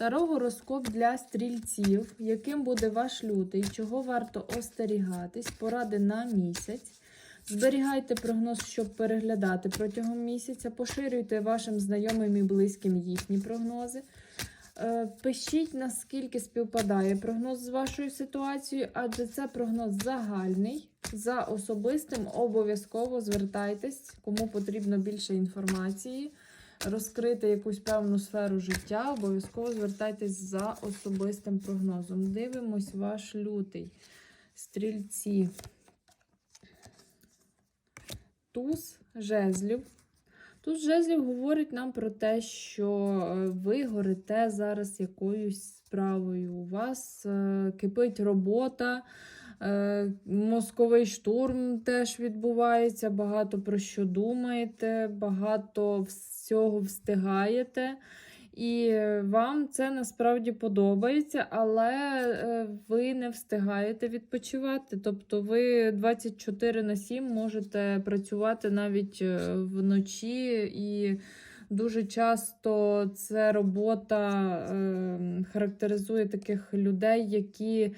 Таро гороскоп для стрільців, яким буде ваш лютий, чого варто остерігатись, поради на місяць. Зберігайте прогноз, щоб переглядати протягом місяця. Поширюйте вашим знайомим і близьким їхні прогнози. Е, Пишіть, наскільки співпадає прогноз з вашою ситуацією, адже це прогноз загальний. За особистим обов'язково звертайтесь, кому потрібно більше інформації, розкрити якусь певну сферу життя, обов'язково звертайтесь за особистим прогнозом. Дивимось ваш лютий. Стрільці. Туз жезлів. Тут жезлів говорить нам про те, що е, ви горите зараз якоюсь справою. У вас е, кипить робота, е, мозковий штурм теж відбувається, багато про що думаєте, багато всього встигаєте. І вам це насправді подобається, але е, ви не встигаєте відпочивати. Тобто ви 24 на 7 можете працювати навіть е, вночі, і дуже часто це робота е, характеризує таких людей, які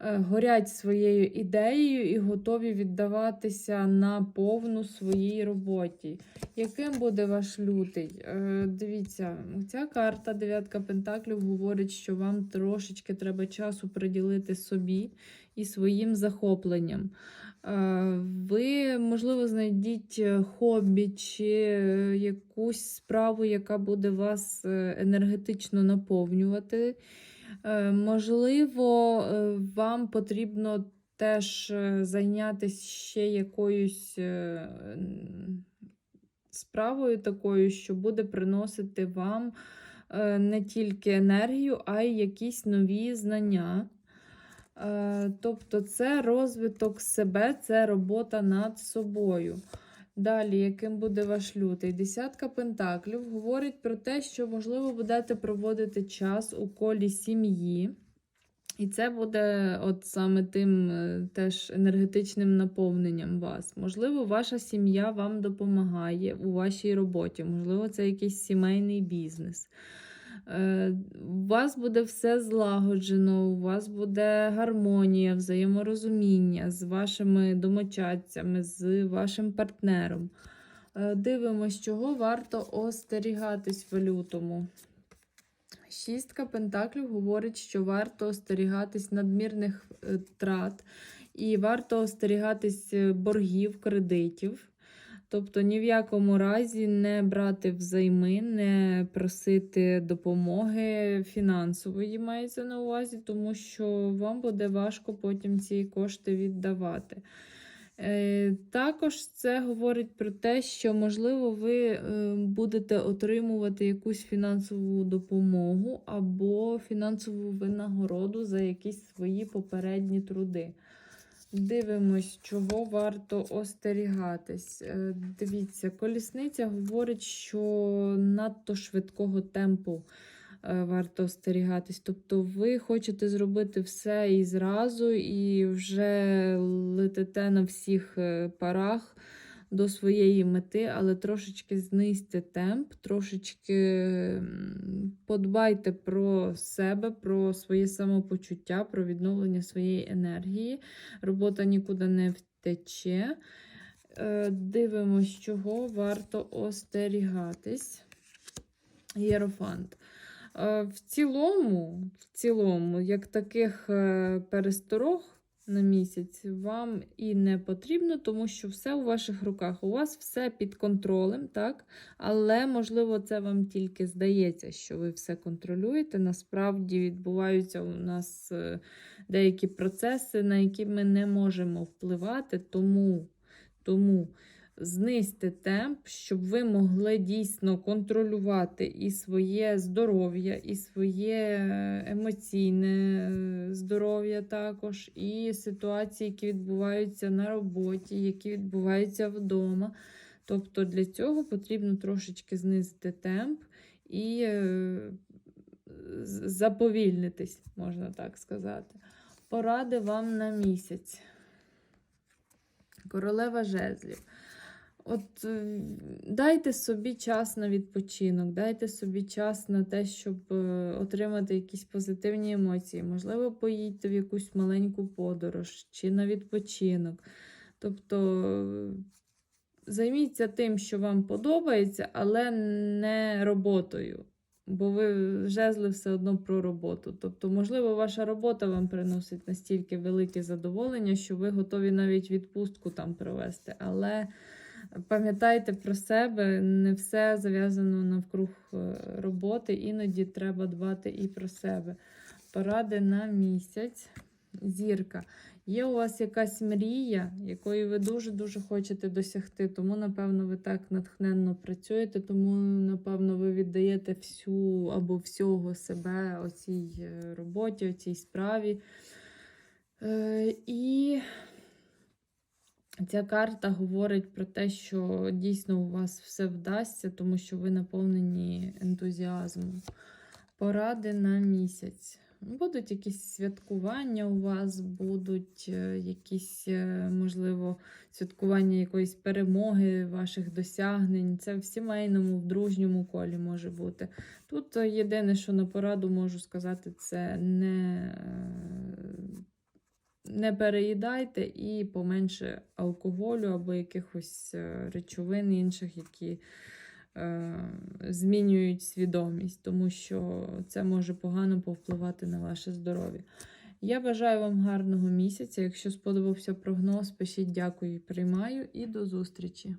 горять своєю ідеєю і готові віддаватися на повну своїй роботі. Яким буде ваш лютий? Е, дивіться, ця карта дев'ятка пентаклів говорить, що вам трошечки треба часу приділити собі і своїм захопленням. Е, ви, можливо, знайдіть е, хобі чи е, якусь справу, яка буде вас е, енергетично наповнювати. Е, Можливо, е, вам потрібно теж е, зайнятися ще якоюсь справою такою, що буде приносити вам не тільки енергію, а й якісь нові знання. Тобто це розвиток себе, це робота над собою. Далі, яким буде ваш лютий? Десятка пентаклів говорить про те, що, можливо, будете проводити час у колі сім'ї. І це буде от саме тим е, теж енергетичним наповненням вас. Можливо, ваша сім'я вам допомагає у вашій роботі, можливо, це якийсь сімейний бізнес. Е, У вас буде все злагоджено, у вас буде гармонія, взаєморозуміння з вашими домочадцями, з вашим партнером. Е, Дивимось, чого варто остерігатись в лютому. Шістка пентаклів говорить, що варто остерігатись надмірних е, трат і варто остерігатись боргів, кредитів. Тобто ні в якому разі не брати взайми, не просити допомоги фінансової мається на увазі, тому що вам буде важко потім ці кошти віддавати. Е, Також це говорить про те, що, можливо, ви е, будете отримувати якусь фінансову допомогу або фінансову винагороду за якісь свої попередні труди. Дивимось, чого варто остерігатись. Е, Дивіться, колісниця говорить, що надто швидкого темпу е, варто остерігатись. Тобто ви хочете зробити все і зразу, і вже летите на всіх е, парах до своєї мети, але трошечки знизьте темп, трошечки подбайте про себе, про своє самопочуття, про відновлення своєї енергії. Робота нікуди не втече. Е, Дивимось, чого варто остерігатись. Єрофант. Е, В цілому, в цілому, як таких е, пересторог на місяць вам і не потрібно, тому що все у ваших руках. У вас все під контролем, так? Але, можливо, це вам тільки здається, що ви все контролюєте. Насправді відбуваються у нас е, деякі процеси, на які ми не можемо впливати, тому. тому Знизьте темп, щоб ви могли дійсно контролювати і своє здоров'я, і своє е, емоційне е, здоров'я також, і ситуації, які відбуваються на роботі, які відбуваються вдома. Тобто для цього потрібно трошечки знизити темп і е, заповільнитись, можна так сказати. Поради вам на місяць. Королева жезлів. От е, дайте собі час на відпочинок, дайте собі час на те, щоб е, отримати якісь позитивні емоції. Можливо, поїдьте в якусь маленьку подорож чи на відпочинок. Тобто е, займіться тим, що вам подобається, але не роботою. Бо ви жезли все одно про роботу. Тобто, можливо, ваша робота вам приносить настільки велике задоволення, що ви готові навіть відпустку там провести. Але пам'ятайте про себе, не все зав'язано навкруг е, роботи, іноді треба дбати і про себе. Поради на місяць. Зірка. Є у вас якась мрія, якої ви дуже-дуже хочете досягти, тому, напевно, ви так натхненно працюєте, тому, напевно, ви віддаєте всю або всього себе оцій е, роботі, оцій справі. Е, і ця карта говорить про те, що дійсно у вас все вдасться, тому що ви наповнені ентузіазмом. Поради на місяць. Будуть якісь святкування у вас, будуть е, якісь, е, можливо, святкування якоїсь перемоги, ваших досягнень. Це в сімейному, в дружньому колі може бути. Тут е, єдине, що на пораду можу сказати, це не, не переїдайте і поменше алкоголю або якихось е, речовин інших, які е, змінюють свідомість, тому що це може погано повпливати на ваше здоров'я. Я бажаю вам гарного місяця. Якщо сподобався прогноз, пишіть дякую і приймаю, і до зустрічі!